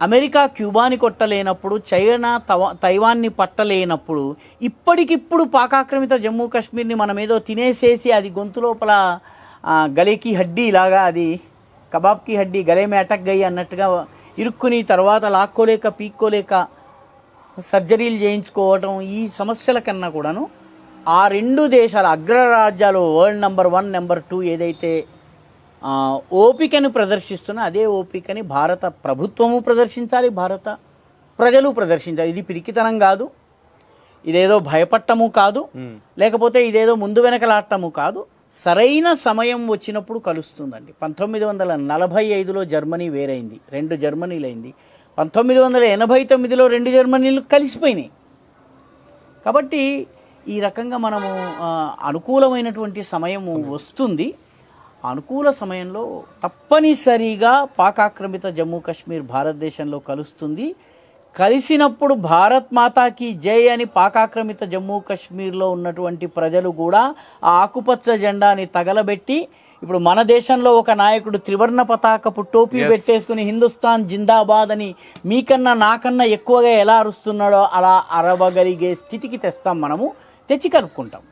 America క్యూబాని కొట్టలేనప్పుడు China తవ తైవాన్ని పట్టలేనప్పుడు ఇప్పటికిప్పుడు పాకాక్రమిత జమ్మూ కాశ్మీర్ని మనం ఏదో తినేసేసి అది గొంతు లోపల గలేకి హడ్డీ ఇలాగా అది కబాబ్కి హడ్డీ గలే మే అటక్ గయి అన్నట్టుగా ఇరుక్కుని తర్వాత లాక్కోలేక పీక్కోలేక సర్జరీలు చేయించుకోవటం ఈ సమస్యల కన్నా కూడాను ఆ రెండు దేశాల అగ్రరాజ్యాలు world number one number two ఏదైతే ఓపికను ప్రదర్శిస్తున్నా అదే ఓపికని భారత ప్రభుత్వము ప్రదర్శించాలి భారత ప్రజలు ప్రదర్శించాలి. ఇది పిరికితనం కాదు ఇదేదో భయపడటము కాదు లేకపోతే ఇదేదో ముందు వెనకలాడటము కాదు. సరైన సమయం వచ్చినప్పుడు కలుస్తుందండి. పంతొమ్మిది వందల నలభై ఐదులో జర్మనీ వేరైంది రెండు జర్మనీలు అయింది పంతొమ్మిది వందల ఎనభై తొమ్మిదిలో రెండు జర్మనీలు కలిసిపోయినాయి. కాబట్టి ఈ రకంగా మనము అనుకూలమైనటువంటి సమయం. వస్తుంది. అనుకూల సమయంలో తప్పనిసరిగా పాకాక్రమిత జమ్మూ కాశ్మీర్ భారతదేశంలో కలుస్తుంది. కలిసినప్పుడు భారత్ మాతాకి జై అని పాకాక్రమిత జమ్మూ కాశ్మీర్లో ఉన్నటువంటి ప్రజలు కూడా ఆ ఆకుపచ్చ జెండాని తగలబెట్టి ఇప్పుడు మన దేశంలో ఒక నాయకుడు త్రివర్ణ పతాకపు టోపీ పెట్టేసుకుని హిందుస్థాన్ జిందాబాద్ అని మీకన్నా నాకన్నా ఎక్కువగా ఎలా అరుస్తున్నాడో అలా అరవగలిగే స్థితికి తెస్తాం మనము. తెచ్చి కలుపుకుంటాం